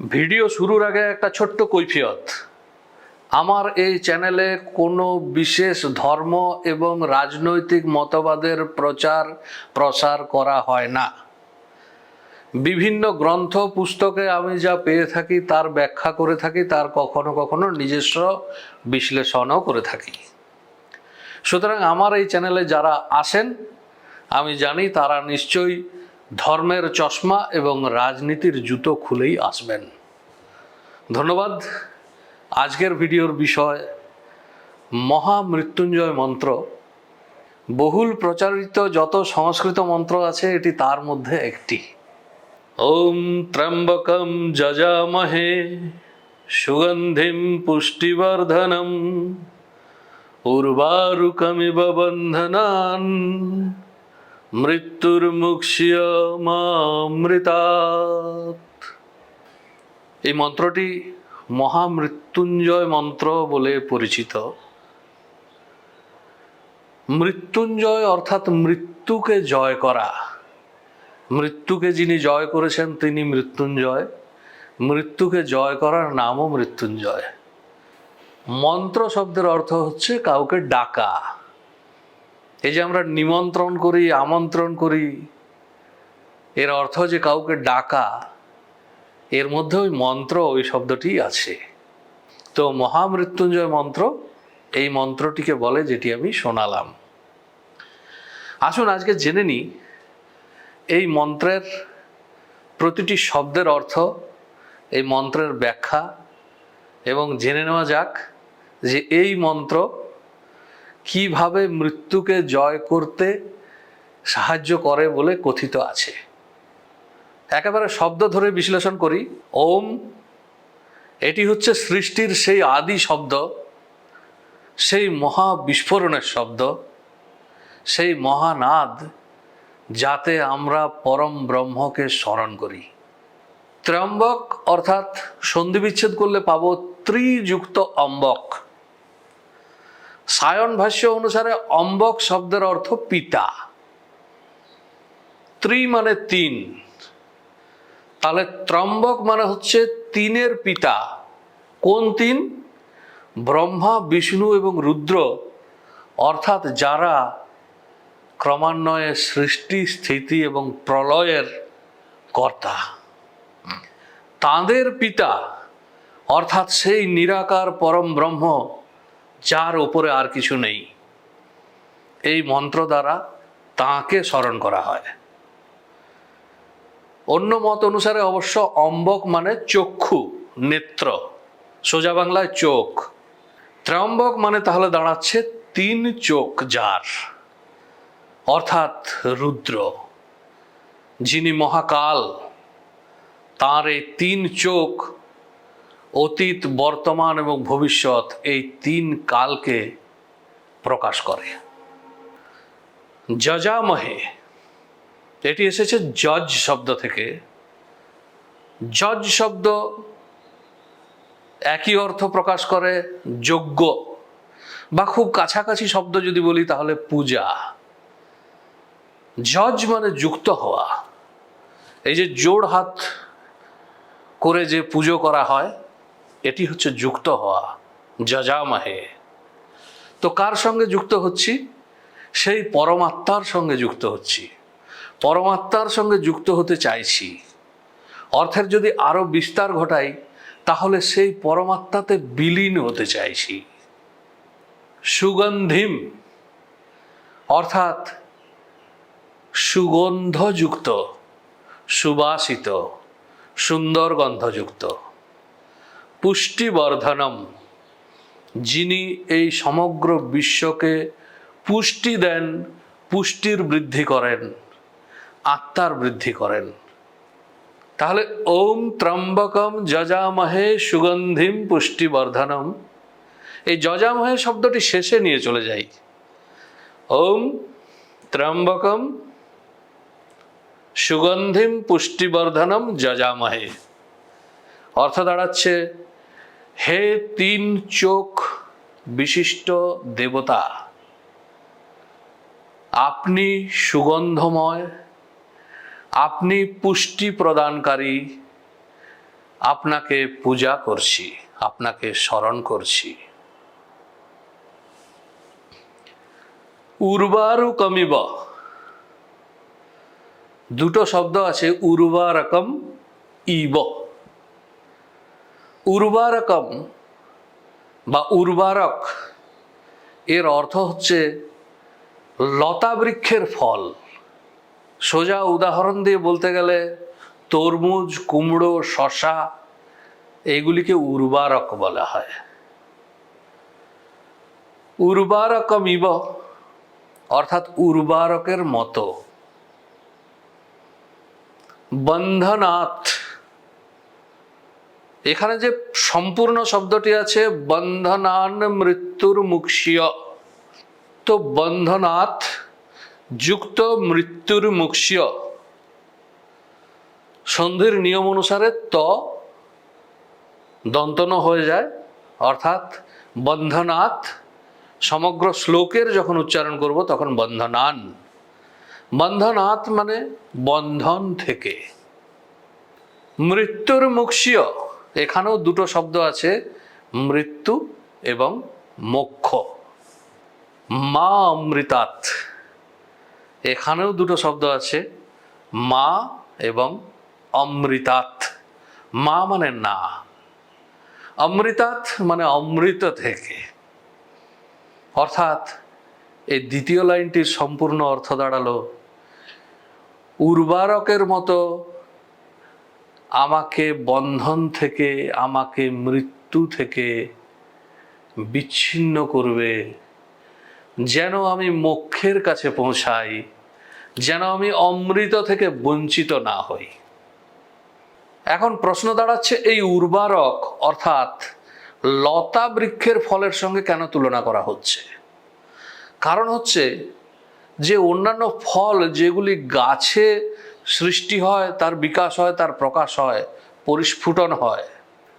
Video শুরুর আগে একটা ছোট্ট কৈফিয়ত। আমার এই চ্যানেলে কোনো বিশেষ ধর্ম এবং রাজনৈতিক মতবাদের প্রচার, প্রসার করা হয় না। বিভিন্ন গ্রন্থ, পুস্তকে আমি যা পেয়ে থাকি, তার ব্যাখ্যা করে থাকি, তার কখনো কখনো নিজস্ব বিশ্লেষণও করে থাকি। সুতরাং আমার এই চ্যানেলে যারা আসেন, আমি জানি তারা নিশ্চয়ই ধর্মের চশমা এবং রাজনীতির জুতো খুলেই আসবেন। ধন্যবাদ। আজকের ভিডিওর বিষয়, মহামৃত্যুঞ্জয় মন্ত্র। বহুল প্রচারিত যত সংস্কৃত মন্ত্র আছে, এটি তার মধ্যে একটি। ওম ত্র্যম্বকম যজামহে সুগন্ধিম পুষ্টিবর্ধনম, উর্বারুকমিব বন্ধনান। মৃত্যুর্মুক্ষ্যমামৃতাৎ এই মন্ত্রটি মহামৃত্যুঞ্জয় মন্ত্র বলে পরিচিত। মৃত্যুঞ্জয় অর্থাৎ মৃত্যুকে জয় করা। মৃত্যুকে যিনি জয় করেছেন, তিনি মৃত্যুঞ্জয়। মৃত্যুকে জয় করার নামও মৃত্যুঞ্জয়। মন্ত্র শব্দের অর্থ হচ্ছে কাউকে ডাকা। এই যে আমরা নিমন্ত্রণ করি, আমন্ত্রণ করি, এর অর্থ যে কাউকে ডাকা, এর মধ্যে ওই মন্ত্র, ওই শব্দটি আছে। তো মহামৃত্যুঞ্জয় মন্ত্র, এই মন্ত্রটিকে বলে যেটি আমি শোনালাম। আসুন আজকে জেনে নিই, এই মন্ত্রের প্রতিটি শব্দের অর্থ, এই মন্ত্রের ব্যাখ্যা, এবং জেনে নেওয়া যাক যে এই মন্ত্র কীভাবে মৃত্যুকে জয় করতে সাহায্য করে বলে কথিত আছে। একেবারে শব্দ ধরে বিশ্লেষণ করি। ওম, এটি হচ্ছে সৃষ্টির সেই আদি শব্দ, সেই মহা বিস্ফোরণের শব্দ, সেই মহানাদ যাতে আমরা পরম ব্রহ্মকে স্মরণ করি। ত্র্যম্বক অর্থাৎ সন্ধি বিচ্ছেদ করলে পাবো ত্রিযুক্ত অম্বক। সায়ন ভাষ্য অনুসারে অম্বক শব্দের অর্থ পিতা। ত্রি মানে তিন। তাহলে ত্রম্বক মানে হচ্ছে তিনের পিতা। কোন তিন? ব্রহ্মা, বিষ্ণু এবং রুদ্র। অর্থাৎ যারা ক্রমান্বয়ে সৃষ্টি, স্থিতি এবং প্রলয়ের কর্তা। তাঁদের পিতা, অর্থাৎ সেই নিরাকার পরম ব্রহ্ম যার ওপরে আর কিছু নেই। এই মন্ত্র দ্বারা তাঁকে স্মরণ করা হয়। অন্য মত অনুসারে অবশ্য অম্বক মানে চক্ষু, নেত্র। সোজা বাংলায় চোখ। ত্র্যম্বক মানে তাহলে দাঁড়াচ্ছে তিন চোখ যার। অর্থাৎ রুদ্র, যিনি মহাকাল, তার এই তিন চোখ অতীত, বর্তমান এবং ভবিষ্যৎ এই তিন কালকে প্রকাশ করে। যজামহে, এটি এসেছে জজ শব্দ থেকে। জজ শব্দ একই অর্থ প্রকাশ করে যোগ্য বা খুব কাছাকাছি শব্দ যদি বলি তাহলে পূজা। জজ মানে যুক্ত হওয়া। এই যে জোড় হাত করে যে পুজো করা হয় এটি হচ্ছে যুক্ত হওয়া, যজামাহে। তো কার সঙ্গে যুক্ত হচ্ছি? সেই পরমাত্মার সঙ্গে যুক্ত হচ্ছি। পরমাত্মার সঙ্গে যুক্ত হতে চাইছি। অর্থের যদি আরও বিস্তার ঘটাই, তাহলে সেই পরমাত্মাতে বিলীন হতে চাইছি। সুগন্ধিম, অর্থাৎ সুগন্ধযুক্ত, সুবাসিত, সুন্দর গন্ধযুক্ত। পুষ্টিবর্ধনম। যিনি এই সমগ্র বিশ্বকে পুষ্টি দেন, পুষ্টির বৃদ্ধি করেন, আত্মার বৃদ্ধি করেন। তাহলে ওম ত্রম্বকম যজামহে সুগন্ধিম পুষ্টিবর্ধনম। এই যজামহে শব্দটি শেষে নিয়ে চলে যাই। ওম ত্রম্বকম সুগন্ধিম পুষ্টিবর্ধনম যজামহে। অর্থ দাঁড়াচ্ছে হে তিন চোখ বিশিষ্ট দেবতা, আপনি সুগন্ধময়, আপনি পুষ্টি প্রদানকারী, আপনাকে পূজা করছি, আপনাকে স্মরণ করছি। উর্বারু কমিব দুটো শব্দ আছে, উর্বারকম ইব। উর্বারকম বা উর্বারক, এর অর্থ হচ্ছে লতা বৃক্ষের ফল। সোজা উদাহরণ দিয়ে বলতে গেলে তরমুজ, কুমড়ো, শশা এইগুলিকে উর্বারক বলা হয়। উর্বারকম ইব অর্থাৎ উর্বারকের মতো। বন্ধনাথ এখানে যে সম্পূর্ণ শব্দটি আছে, বন্ধনান মৃত্যুর মুক্ষীয়। তো বন্ধনাথ যুক্ত মৃত্যুর মুক্ষীয়। সন্ধির নিয়ম অনুসারে ত দন্তন হয়ে যায়, অর্থাৎ বন্ধনাথ সমগ্র শ্লোকের যখন উচ্চারণ করব তখন বন্ধনান। বন্ধনাথ মানে বন্ধন থেকে। মৃত্যুর মুক্ষীয়। এখানেও দুটো শব্দ আছে, মৃত্যু এবং মোক্ষ। মা অমৃতাৎ এখানেও দুটো শব্দ আছে, মা এবং অমৃতাৎ মা মানে না। অমৃতাৎ মানে অমৃত থেকে। অর্থাৎ এই দ্বিতীয় লাইনটির সম্পূর্ণ অর্থ দাঁড়াল, উর্বারকের মতো আমাকে বন্ধন থেকে, আমাকে মৃত্যু থেকে বিচ্ছিন্ন করবে। যেন আমি মোক্ষের কাছে পৌঁছাই, যেন আমি অমৃত থেকে বঞ্চিত না হই। এখন প্রশ্ন দাঁড়াচ্ছে এই উর্বারক, অর্থাৎ লতা বৃক্ষের ফলের সঙ্গে কেন তুলনা করা হচ্ছে? কারণ হচ্ছে যে অন্যান্য ফল যেগুলি গাছে সৃষ্টি হয়, তার বিকাশ হয়, তার প্রকাশ হয়, পরিস্ফুটন হয়।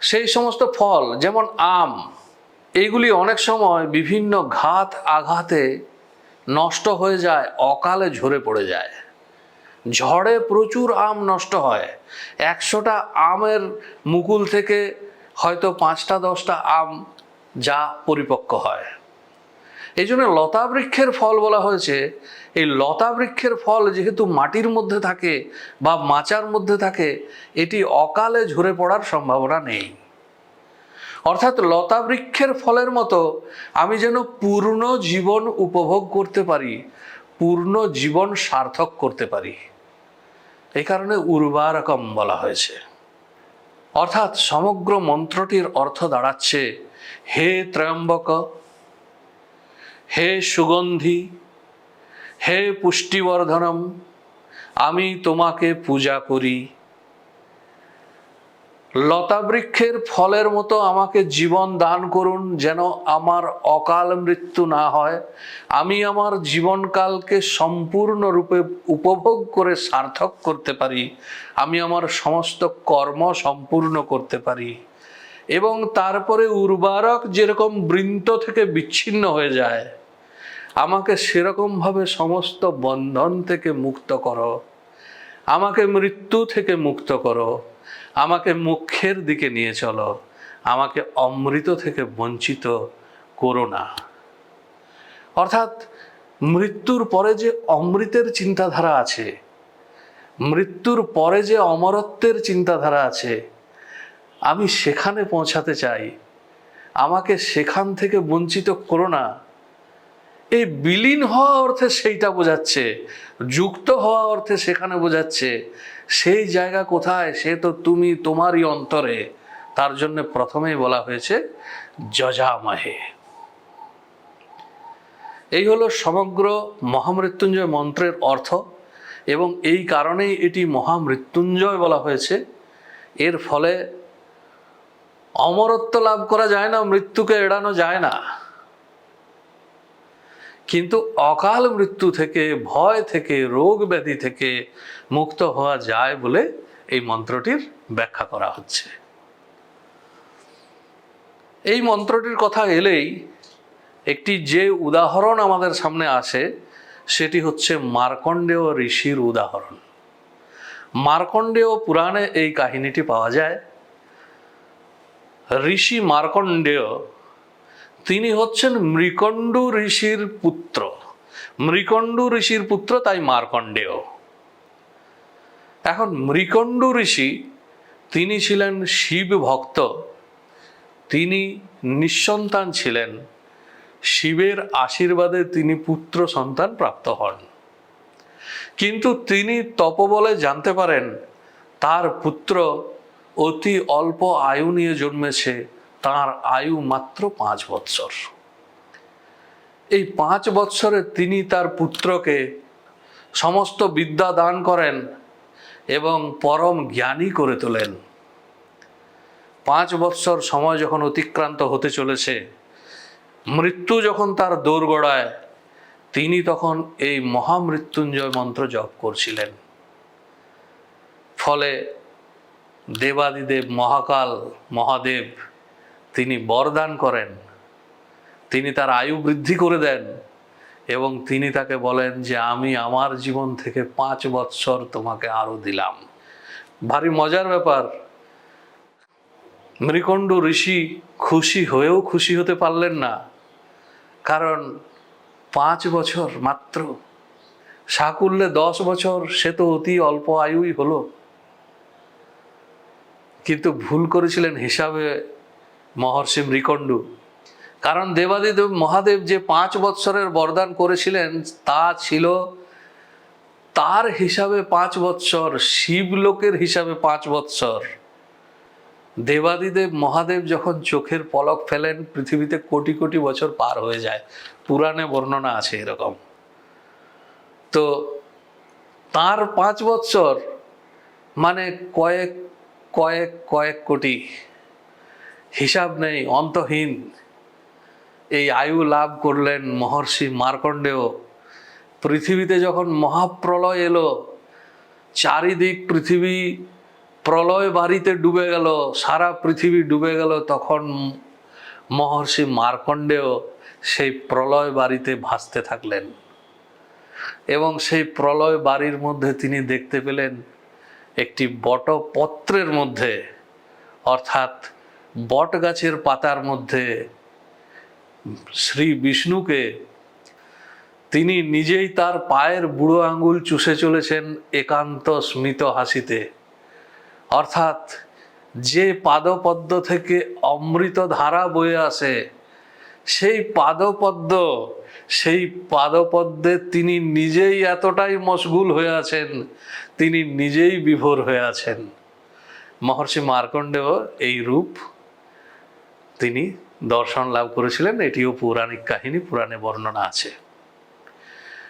সেই সমস্ত ফল, যেমন আম এইগুলি অনেক সময় বিভিন্ন ঘাত আঘাতে নষ্ট হয়ে যায়, অকালে ঝরে পড়ে যায়। ঝড়ে প্রচুর আম নষ্ট হয়। একশোটা আমের মুকুল থেকে হয়তো পাঁচটা, দশটা আম যা পরিপক্ক হয়। এই জন্য লতা বৃক্ষের ফল বলা হয়েছে, এই লতা বৃক্ষের ফল যেহেতু মাটির মধ্যে থাকে বা মাচার মধ্যে থাকে, এটি অকালে ঝরে পড়ার সম্ভাবনা নেই। অর্থাৎ লতা বৃক্ষের ফলের মতো আমি যেন পূর্ণ জীবন উপভোগ করতে পারি, পূর্ণ জীবন সার্থক করতে পারি। এই কারণে উর্বারকম বলা হয়েছে। অর্থাৎ সমগ্র মন্ত্রটির অর্থ দাঁড়াচ্ছে, হে ত্রয়ম্বক হে সুগন্ধি, হে পুষ্টিবর্ধনম, আমি তোমাকে পূজা করি। লতা বৃক্ষের ফলের মতো আমাকে জীবন দান করুন যেন আমার অকাল মৃত্যু না হয়। আমি আমার জীবনকালকে সম্পূর্ণরূপে উপভোগ করে সার্থক করতে পারি। আমি আমার সমস্ত কর্ম সম্পূর্ণ করতে পারি। এবং তারপরে উর্বারক যেরকম বৃন্ত থেকে বিচ্ছিন্ন হয়ে যায়। আমাকে সেরকমভাবে সমস্ত বন্ধন থেকে মুক্ত করো। আমাকে মৃত্যু থেকে মুক্ত করো। আমাকে মুখ্যের দিকে নিয়ে চলো। আমাকে অমৃত থেকে বঞ্চিত করো না। অর্থাৎ মৃত্যুর পরে যে অমৃতের চিন্তাধারা আছে, মৃত্যুর পরে যে অমরত্বের চিন্তাধারা আছে, আমি সেখানে পৌঁছাতে চাই। আমাকে সেখান থেকে বঞ্চিত করো না। এই বিলীন হওয়া অর্থে সেইটা বোঝাচ্ছে, যুক্ত হওয়া অর্থে সেখানে বোঝাচ্ছে, সেই জায়গা কোথায়, সে তো তুমি তোমারই অন্তরে। তার জন্য প্রথমেই বলা হয়েছে, যজামাহে। এই হলো সমগ্র মহামৃত্যুঞ্জয় মন্ত্রের অর্থ, এবং এই কারণেই এটি মহামৃত্যুঞ্জয় বলা হয়েছে। এর ফলে অমরত্ব লাভ করা যায় না, মৃত্যুকে এড়ানো যায় না। কিন্তু অকাল মৃত্যু থেকে, ভয় থেকে, রোগ ব্যাধি থেকে মুক্ত হওয়া যায় বলে এই মন্ত্রটির ব্যাখ্যা করা হচ্ছে। এই মন্ত্রটির কথা এলেই একটি যে উদাহরণ আমাদের সামনে আসে সেটি হচ্ছে মার্কণ্ডেয় ঋষির উদাহরণ। মার্কণ্ডেয় পুরাণে এই কাহিনীটি পাওয়া যায়। ঋষি মার্কণ্ডেয় তিনি হচ্ছেন মৃকণ্ডু ঋষির পুত্র। মৃকণ্ডু ঋষির পুত্র তাই মার্কণ্ডেয়। এখন মৃকণ্ডু ঋষি, তিনি ছিলেন শিব ভক্ত, তিনি নিঃসন্তান ছিলেন, শিবের আশীর্বাদে তিনি পুত্র সন্তান প্রাপ্ত হন। কিন্তু তিনি তপবলে জানতে পারেন, তার পুত্র অতি অল্প আয়ু নিয়ে জন্মেছে তার আয়ু মাত্র পাঁচ বৎসর। এই পাঁচ বৎসরে তিনি তার পুত্রকে সমস্ত বিদ্যা দান করেন এবং পরম জ্ঞানী করে তোলেন। পাঁচ বৎসর সময় যখন অতিক্রান্ত হতে চলেছে, মৃত্যু যখন তার দোরগোড়ায় তিনি তখন এই মহামৃত্যুঞ্জয় মন্ত্র জপ করছিলেন। ফলে দেবাদিদেব মহাকাল মহাদেব তিনি বরদান করেন। তিনি তার আয়ু বৃদ্ধি করে দেন এবং তিনি তাকে বলেন যে, আমি আমার জীবন থেকে পাঁচ বৎসর তোমাকে আরও দিলাম। ভারী মজার ব্যাপার। মৃকণ্ড ঋষি খুশি হয়েও খুশি হতে পারলেন না। কারণ পাঁচ বছর মাত্র। সাকুল্যে দশ বছর সে তো অতি অল্প আয়ুই হলো। কিন্তু ভুল করেছিলেন হিসাবে মহর্ষি মৃকণ্ডু। কারণ দেবাদিদেব মহাদেব যে পাঁচ বৎসরের বরদান করেছিলেন, তা ছিল তার হিসাবে পাঁচ বৎসর, শিবলোকের হিসাবে পাঁচ বৎসর। দেবাদিদেব মহাদেব যখন চোখের পলক ফেলেন, পৃথিবীতে কোটি কোটি বছর পার হয়ে যায়। পুরাণে বর্ণনা আছে এরকম। তো তার পাঁচ বৎসর মানে কয়েক কয়েক কয়েক কোটি হিসাব নেই, অন্তহীন। এই আয়ু লাভ করলেন মহর্ষি মার্কণ্ডেয়। পৃথিবীতে যখন মহাপ্রলয় এলো, চারিদিক পৃথিবী প্রলয় বাড়িতে ডুবে গেল, সারা পৃথিবী ডুবে গেল, তখন মহর্ষি মার্কণ্ডেয় সেই প্রলয় বাড়িতে ভাসতে থাকলেন। এবং সেই প্রলয় বাড়ির মধ্যে তিনি দেখতে পেলেন একটি বটপত্রের মধ্যে, অর্থাৎ বট গাছের পাতার মধ্যে শ্রী বিষ্ণুকে তিনি নিজেই তার পায়ের বুড়ো আঙ্গুল চুষে চলেছেন একান্ত স্মিত হাসিতে। অর্থাৎ যে পাদপদ্ম থেকে অমৃত ধারা বয়ে আসে, সেই পাদপদ্ম, সেই পাদপদ্মে তিনি নিজেই এতটাই মশগুল হয়ে আছেন, তিনি নিজেই বিভোর হয়ে আছেন। মহর্ষি মার্কণ্ডেয় এই রূপ তিনি দর্শন লাভ করেছিলেন। এটিও পৌরাণিক কাহিনী, পুরাণে বর্ণনা আছে।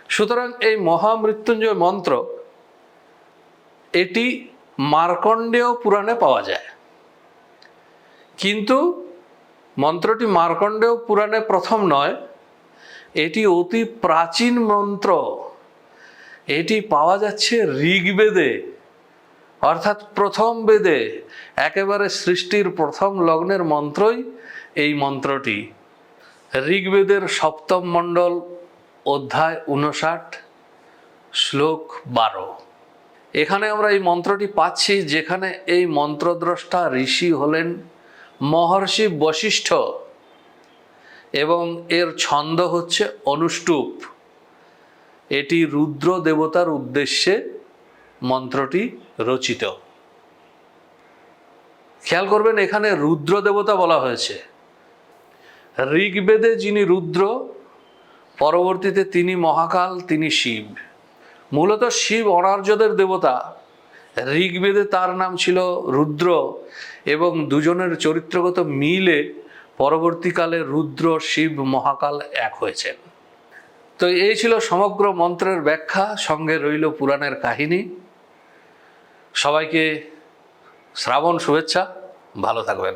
সুতরাং এই মহামৃত্যুঞ্জয় মন্ত্র এটি মার্কণ্ডেয় পুরাণে পাওয়া যায়। কিন্তু মন্ত্রটি মার্কণ্ডেয় পুরাণে প্রথম নয়, এটি অতি প্রাচীন মন্ত্র। এটি পাওয়া যাচ্ছে ঋগ্বেদে। অর্থাৎ প্রথম বেদে একেবারে সৃষ্টির প্রথম লগ্নের মন্ত্রই এই মন্ত্রটি। ঋগ্বেদের সপ্তম মণ্ডল, অধ্যায় উনষাট শ্লোক বারো। এখানে আমরা এই মন্ত্রটি পাচ্ছি যেখানে এই মন্ত্রদ্রষ্টা ঋষি হলেন মহর্ষি বশিষ্ঠ এবং এর ছন্দ হচ্ছে অনুষ্টুপ। এটি রুদ্র দেবতার উদ্দেশ্যে মন্ত্রটি রচিত। খেয়াল করবেন এখানে রুদ্র দেবতা বলা হয়েছে। ঋগ্বেদে যিনি রুদ্র, পরবর্তীতে তিনি মহাকাল, তিনি শিব। মূলত শিব অনার্যদের দেবতা। ঋগ্বেদে তার নাম ছিল রুদ্র এবং দুজনের চরিত্রগত মিলে পরবর্তীকালে রুদ্র, শিব, মহাকাল এক হয়েছেন। তো এই ছিল সমগ্র মন্ত্রের ব্যাখ্যা। সঙ্গে রইল পুরাণের কাহিনী। সবাইকে শ্রাবণ শুভেচ্ছা ভালো থাকবেন।